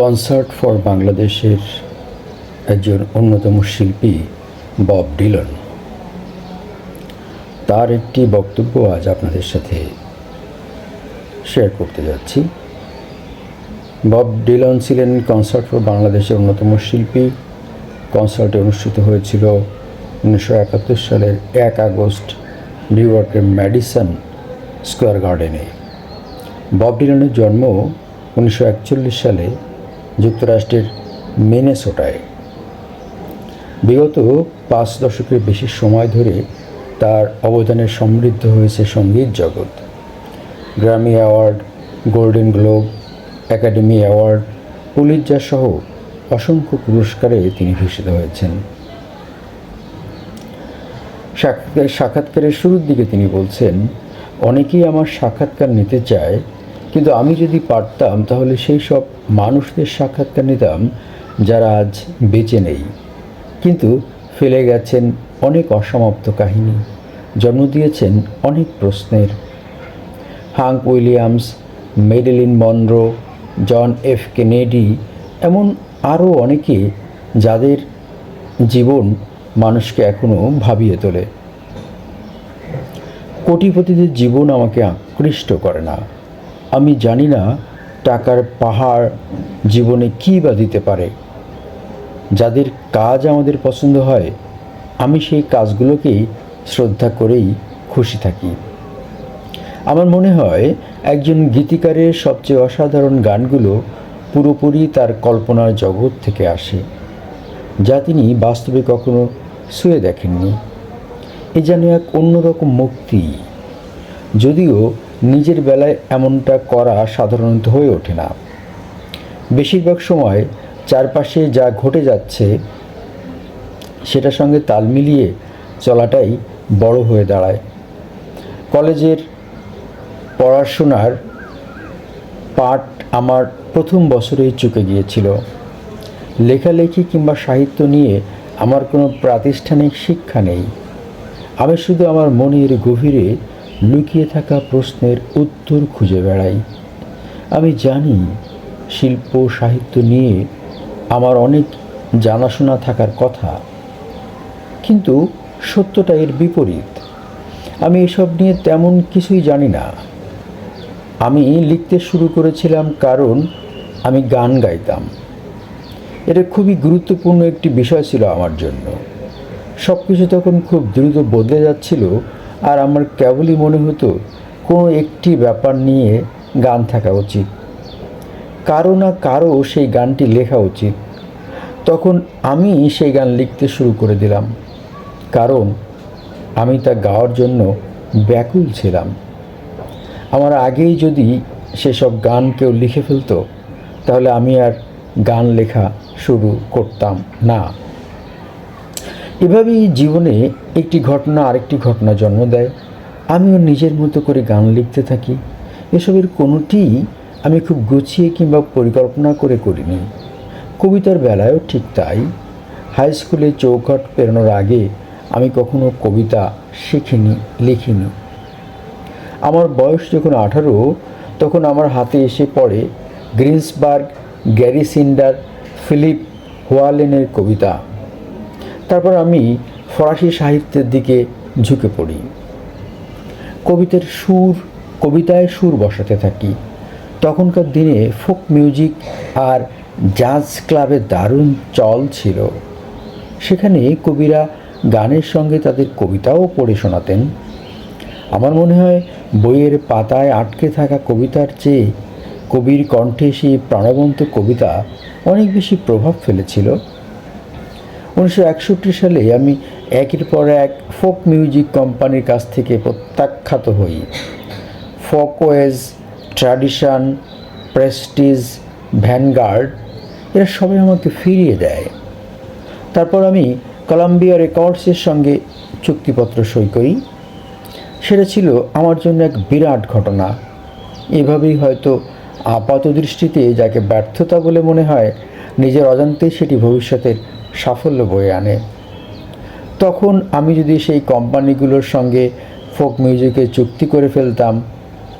Concert for বাংলাদেশের একজন অন্যতম শিল্পী, বব ডিলন। তার একটি বক্তব্য আজ আপনাদের সাথে শেয়ার করতে যাচ্ছি। বব ডিলন ছিলেন কনসার্ট ফর বাংলাদেশের অন্যতম শিল্পী। কনসার্টে অনুষ্ঠিত হয়েছিল উনিশশো একাত্তর সালের এক আগস্ট নিউ ইয়র্কের ম্যাডিসন স্কোয়ার গার্ডেনে। বব ডিলনের জন্ম উনিশশো একচল্লিশ সালে যুক্তরাষ্ট্রের মেনেসোটায়। বিগত পাঁচ দশকের বেশি সময় ধরে তার অবদানে সমৃদ্ধ হয়েছে সংগীত জগৎ। Grammy award, golden globe, academy award, Pulitzer সহ অসংখ্য পুরস্কারে তিনি ভূষিত হয়েছেন। সাক্ষাৎকার সাক্ষাৎকারের শুরুর দিকে তিনি বলছেন, অনেকেই আমার সাক্ষাৎকার নিতে চায় কিন্তু আমি যদি পারতাম, তাহলে সেই সব মানুষদের সাক্ষাৎকার নিতাম, যারা আজ বেঁচে নেই। কিন্তু ফেলে গেছেন অনেক অসমাপ্ত কাহিনী, জন্ম দিয়েছেন অনেক প্রশ্নের। Hank Williams Madeleine Monroe, John F Kennedy, এমন আরও অনেকে যাদের জীবন মানুষকে এখনও ভাবিয়ে তোলে। কোটিপতিদের জীবন আমাকে আকৃষ্ট করে না। আমি জানি না টাকার পাহাড় জীবনে কী বা দিতে পারে। যাদের কাজ আমাদের পছন্দ হয়, আমি সেই কাজগুলোকেই শ্রদ্ধা করেই খুশি থাকি। আমার মনে হয়, একজন গীতিকারের সবচেয়ে অসাধারণ গানগুলো পুরোপুরি তার কল্পনার জগৎ থেকে আসে, যা তিনি বাস্তবে কখনো শুয়ে দেখেননি। এ যেন এক অন্যরকম মুক্তি। যদিও নিজের বেলায় এমনটা করা সাধারণত হয়ে ওঠে না। বেশিরভাগ সময় চারপাশে যা ঘটে যাচ্ছে, সেটার সঙ্গে তাল মিলিয়ে চলাটাই বড় হয়ে দাঁড়ায়। কলেজের পড়াশোনার পাঠ আমার প্রথম বছরেই চুকে গিয়েছিল। লেখালেখি কিংবা সাহিত্য নিয়ে আমার কোনো প্রাতিষ্ঠানিক শিক্ষা নেই। আমি শুধু আমার মনের গভীরে লুকিয়ে থাকা প্রশ্নের উত্তর খুঁজে বেড়াই। আমি জানি শিল্প, সাহিত্য নিয়ে আমার অনেক জানাশোনা থাকার কথা, কিন্তু সত্যটা এর বিপরীত। আমি এসব নিয়ে তেমন কিছুই জানি না। আমি লিখতে শুরু করেছিলাম কারণ আমি গান গাইতাম। এটা খুবই গুরুত্বপূর্ণ একটি বিষয় ছিল আমার জন্য। সব কিছু তখন খুব দ্রুত বদলে যাচ্ছিল আর আমার কেবলই মনে হতো কোনো একটি ব্যাপার নিয়ে গান থাকা উচিত। কারও না কারও সেই গানটি লেখা উচিত। তখন আমি সেই গান লিখতে শুরু করে দিলাম। কারণ আমি তা গাওয়ার জন্য ব্যাকুল ছিলাম। আমার আগেই যদি সেসব গান কেউ লিখে ফেলতো, তাহলে আমি আর গান লেখা শুরু করতাম না। এভাবেই জীবনে একটি ঘটনা আরেকটি ঘটনা জন্ম দেয়। আমিও নিজের মতো করে গান লিখতে থাকি। এসবের কোনোটিই আমি খুব গুছিয়ে কিংবা পরিকল্পনা করে করিনি। কবিতার বেলায়ও ঠিক তাই। হাই স্কুলে চৌকাট পেরোনোর আগে আমি কখনো কবিতা শিখিনি, লিখিনি। আমার বয়স যখন আঠারো, তখন আমার হাতে এসে পড়ে গ্রিন্সবার্গ, গ্যারি সিন্ডার, ফিলিপ হোয়ালেনের কবিতা। তারপর আমি ফরাসি সাহিত্যের দিকে ঝুঁকে পড়ি। কবিতার সুর, কবিতায় সুর বসাতে থাকি। তখনকার দিনে ফোক মিউজিক আর জাজ ক্লাবের দারুণ চল ছিল। সেখানে কবিরা গানের সঙ্গে তাদের কবিতাও পড়ে শোনাতেন। আমার মনে হয় বইয়ের পাতায় আটকে থাকা কবিতার চেয়ে কবির কণ্ঠে সেই প্রাণবন্ত কবিতা অনেক বেশি প্রভাব ফেলেছিল। উনিশশো একষট্টি সালে আমি একের পর এক ফোক মিউজিক কোম্পানির কাছ থেকে প্রত্যাখ্যাত হই। ফোকওয়েজ, ট্র্যাডিশন, প্রেস্টিজ, ভ্যানগার্ড, এরা সবাই আমাকে ফিরিয়ে দেয়। তারপর আমি কলাম্বিয়া রেকর্ডসের সঙ্গে চুক্তিপত্র সই করি। সেটা ছিল আমার জন্য এক বিরাট ঘটনা। এভাবেই হয়তো আপাত দৃষ্টিতে যাকে ব্যর্থতা বলে মনে হয়, নিজের অজান্তেই সেটি ভবিষ্যতের সাফল্য বয়ে আনে। তখন আমি যদি সেই কোম্পানিগুলোর সঙ্গে ফোক মিউজিকে চুক্তি করে ফেলতাম,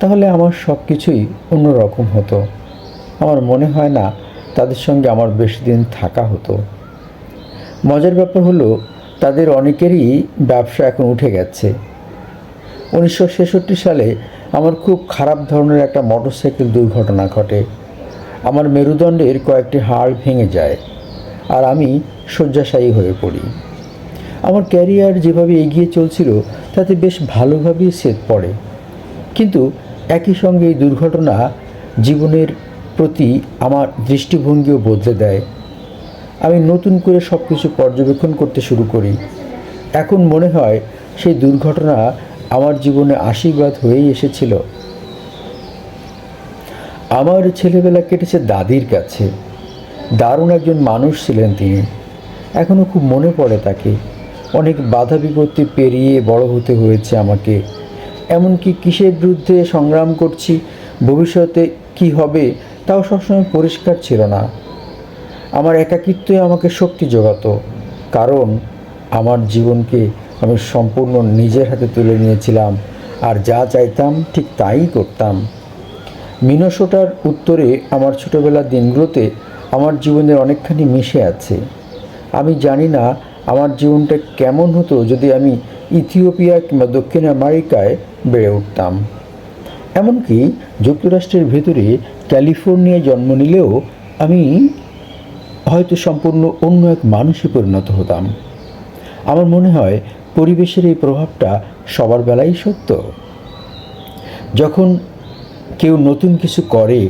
তাহলে আমার সব কিছুই অন্যরকম হতো। আমার মনে হয় না তাদের সঙ্গে আমার বেশি দিন থাকা হতো। মজার ব্যাপার হলো, তাদের অনেকেরই ব্যবসা এখন উঠে গেছে। উনিশশো ছেষট্টি সালে আমার খুব খারাপ ধরনের একটা মোটরসাইকেল দুর্ঘটনা ঘটে। আমার মেরুদণ্ডের কয়েকটি হাড় ভেঙে যায়, আর আমি শয্যাশায়ী হয়ে পড়ি। আমার ক্যারিয়ার যেভাবে এগিয়ে চলছিল, তাতে বেশ ভালোভাবেই সেট পড়ে। কিন্তু একই সঙ্গে এই দুর্ঘটনা জীবনের প্রতি আমার দৃষ্টিভঙ্গিও বদলে দেয়। আমি নতুন করে সব কিছু পর্যবেক্ষণ করতে শুরু করি। এখন মনে হয় সেই দুর্ঘটনা আমার জীবনে আশীর্বাদ হয়েই এসেছিল। আমার ছেলেবেলা কেটেছে দাদির কাছে। দারুণ একজন মানুষ ছিলেন তিনি। এখনও খুব মনে পড়ে তাকে। অনেক বাধা বিপত্তি পেরিয়ে বড় হতে হয়েছে আমাকে। এমনকি কিসের বিরুদ্ধে সংগ্রাম করছি, ভবিষ্যতে কি হবে তাও সবসময় পরিষ্কার ছিল না। আমার একাকিত্বই আমাকে শক্তি যোগাতো কারণ আমার জীবনকে আমি সম্পূর্ণ নিজের হাতে তুলে নিয়েছিলাম আর যা চাইতাম ঠিক তাই করতাম। মিনসোটার উত্তরে আমার ছোটোবেলার দিনগুলোতে আমার জীবনের অনেকখানি মিশে আছে। আমি জানি না আমার জীবনটা কেমন হতো যদি আমি ইথিওপিয়া কিংবা দক্ষিণ আমেরিকায় বেড়ে উঠতাম। এমনকি যুক্তরাষ্ট্রের ভেতরে ক্যালিফোর্নিয়ায় জন্ম নিলেও আমি হয়তো সম্পূর্ণ অন্য এক মানুষে পরিণত হতাম। আমার মনে হয় পরিবেশের এই প্রভাবটা সবার বেলাই সত্য। যখন কেউ নতুন কিছু করে,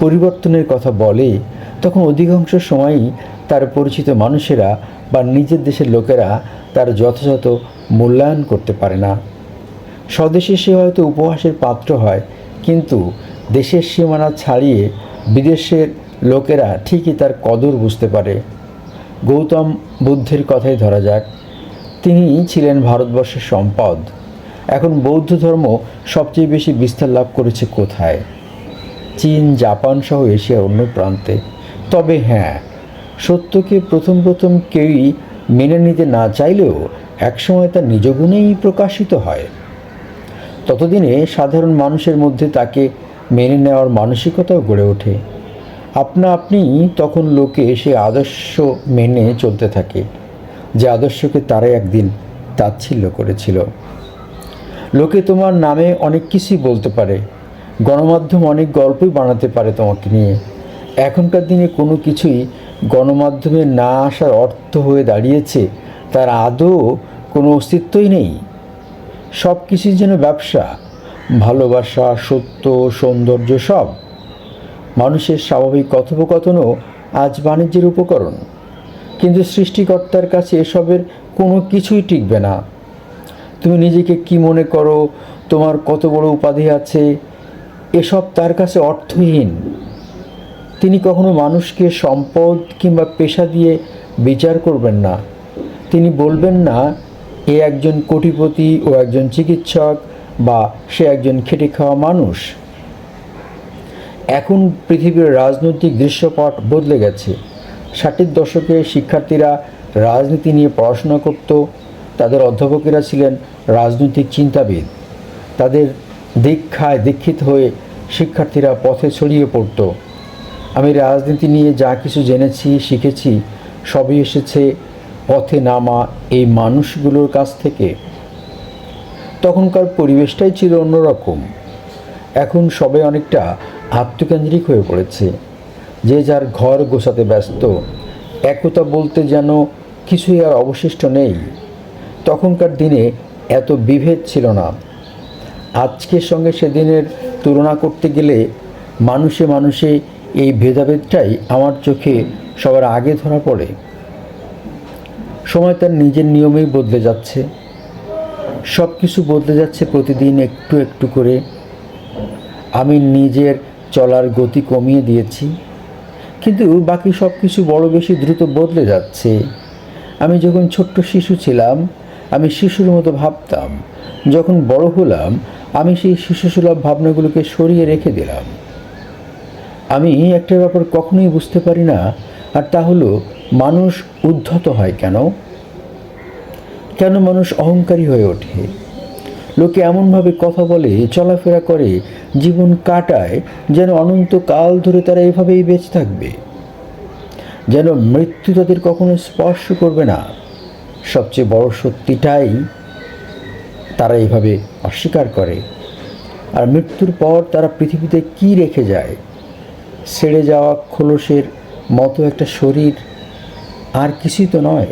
পরিবর্তনের কথা বলে, তখন অধিকাংশ সময়ই তার পরিচিত মানুষেরা বা নিজের দেশের লোকেরা তার যথাযথ মূল্যায়ন করতে পারে না। স্বদেশে সে হয়তো উপহাসের পাত্র হয়, কিন্তু দেশের সীমানা ছাড়িয়ে বিদেশের লোকেরা ঠিকই তার কদর বুঝতে পারে। গৌতম বুদ্ধের কথাই ধরা যাক। তিনি ছিলেন ভারতবর্ষের সম্পদ। এখন বৌদ্ধ ধর্ম সবচেয়ে বেশি বিস্তার লাভ করেছে কোথায়? চীন, জাপান সহ এশিয়ার অন্য প্রান্তে। তবে হ্যাঁ সত্যকে প্রথম প্রথম কেউই মেনে নিতে না চাইলেও একসময় তা নিজ গুণেই প্রকাশিত হয়। ততদিনে সাধারণ মানুষের মধ্যে তাকে মেনে নেওয়ার মানসিকতাও গড়ে ওঠে। আপনা আপনি তখন লোকে সে আদর্শ মেনে চলতে থাকে, যে আদর্শকে তারাই একদিন তাচ্ছিল্য করেছিল। লোকে তোমার নামে অনেক কিছুই বলতে পারে, গণমাধ্যম অনেক গল্পই বানাতে পারে তোমাকে নিয়ে। এখনকার দিনে কোনো কিছুই গণমাধ্যমে না আসার অর্থ হয়ে দাঁড়িয়েছে, তার আদৌ কোনো অস্তিত্বই নেই। সব কিছুই যেন ব্যবসা, ভালোবাসা, সত্য, সৌন্দর্য সব। মানুষের স্বাভাবিক কথোপকথনও আজ বাণিজ্যের উপকরণ। কিন্তু সৃষ্টিকর্তার কাছে এসবের কোনো কিছুই টিকবে না। তুমি নিজেকে কি মনে করো? তোমার কত বড় উপাধি আছে? এসব তার কাছে অর্থহীন। তিনি কখনো মানুষকে সম্পদ কিংবা পেশা দিয়ে বিচার করবেন না। তিনি বলবেন না, এ একজন কোটিপতি ও একজন চিকিৎসক বা সে একজন খেটে খাওয়া মানুষ। এখন পৃথিবীর রাজনৈতিক দৃশ্যপট বদলে গেছে। ষাটের দশকে শিক্ষার্থীরা রাজনীতি নিয়ে পড়াশোনা করত, তাদের অধ্যাপকেরা ছিলেন রাজনৈতিক চিন্তাবিদ। তাদের দীক্ষায় দীক্ষিত হয়ে শিক্ষার্থীরা পথে ছড়িয়ে পড়ত। আমি রাজনীতি নিয়ে যা কিছু জেনেছি, শিখেছি, সবই এসেছে পথে নামা এই মানুষগুলোর কাছ থেকে। তখনকার পরিবেশটাই ছিল অন্যরকম। এখন সবাই অনেকটা আত্মকেন্দ্রিক হয়ে পড়েছে। যে যার ঘর গোছাতে ব্যস্ত, একতা বলতে যেন কিছুই আর অবশিষ্ট নেই। তখনকার দিনে এত বিভেদ ছিল না। আজকের সঙ্গে সেদিনের তুলনা করতে গেলে মানুষে মানুষে এই ভেদাভেদটাই আমার চোখে সবার আগে ধরা পড়ে। সময় তার নিজের নিয়মেই বদলে যাচ্ছে। সব কিছু বদলে যাচ্ছে প্রতিদিন একটু একটু করে। আমি নিজের চলার গতি কমিয়ে দিয়েছি। কিন্তু বাকি সব কিছু বড় বেশি দ্রুত বদলে যাচ্ছে। আমি যখন ছোট্ট শিশু ছিলাম, আমি শিশুর মতো ভাবতাম। যখন বড় হলাম, আমি সেই শিশুসুলভ ভাবনাগুলোকে সরিয়ে রেখে দিলাম। আমি একটা ব্যাপার কখনোই বুঝতে পারি না। আর তা হলো, মানুষ উদ্ধত হয় কেন? কেন মানুষ অহংকারী হয়ে ওঠে? লোকে এমনভাবে কথা বলে, চলাফেরা করে, জীবন কাটায়, যেন অনন্তকাল ধরে তারা এভাবেই বেঁচে থাকবে। যেন মৃত্যু তাদের কখনো স্পর্শ করবে না। সবচেয়ে বড় সত্যিটাই, তারা এভাবে অস্বীকার করে। আর মৃত্যুর পর তারা পৃথিবীতে কি রেখে যায়? ছেড়ে যাওয়া খোলসের মতো একটা শরীর আর কিছুই তো নয়।